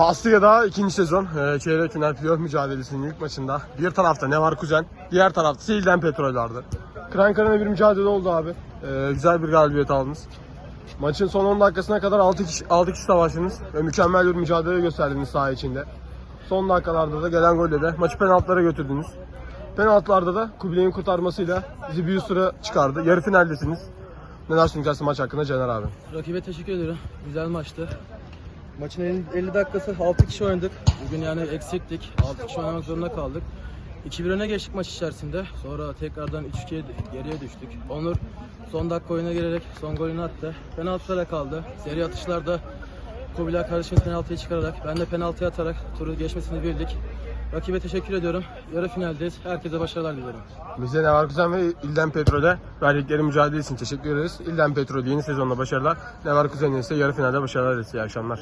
Pastilya'da ikinci sezon e, çeyrek final playoff mücadelesinin ilk maçında bir tarafta ne var kuzen, diğer tarafta Silden Petrol vardı. Kıran kırana bir mücadele oldu abi. E, güzel bir galibiyet aldınız. Maçın son 10 dakikasına kadar 6 kişi, 6 kişi savaştınız ve mükemmel bir mücadele gösterdiniz saha içinde. Son dakikalarda da gelen golle de maçı penaltılara götürdünüz. Penaltılarda da Kubilay'ın kurtarmasıyla bizi bir sıra çıkardı. Yarı finaldesiniz. Neler söyleyeceksin maç hakkında Caner abi? Rakibe teşekkür ediyorum. Güzel maçtı. Maçın 50, 50 dakikası 6 kişi oynadık. Bugün yani eksiktik. 6 kişi oynamak zorunda kaldık. 2-1 öne geçtik maç içerisinde. Sonra tekrardan 3-2'ye geriye düştük. Onur son dakika oyuna girerek son golünü attı. Penaltılara kaldı. Seri atışlarda Kubilay kardeşimiz penaltıyı çıkararak ben de penaltı atarak turu geçmesini bildik. Rakibe teşekkür ediyorum. Yarı finaldeyiz. Herkese başarılar diliyorum. Bize ne var kuzen ve İlden Petrol'e verdikleri mücadele için teşekkür ederiz. İlden Petrol yeni sezonda başarılar. Ne var kuzen ise yarı finalde başarılar dileriz. İyi akşamlar.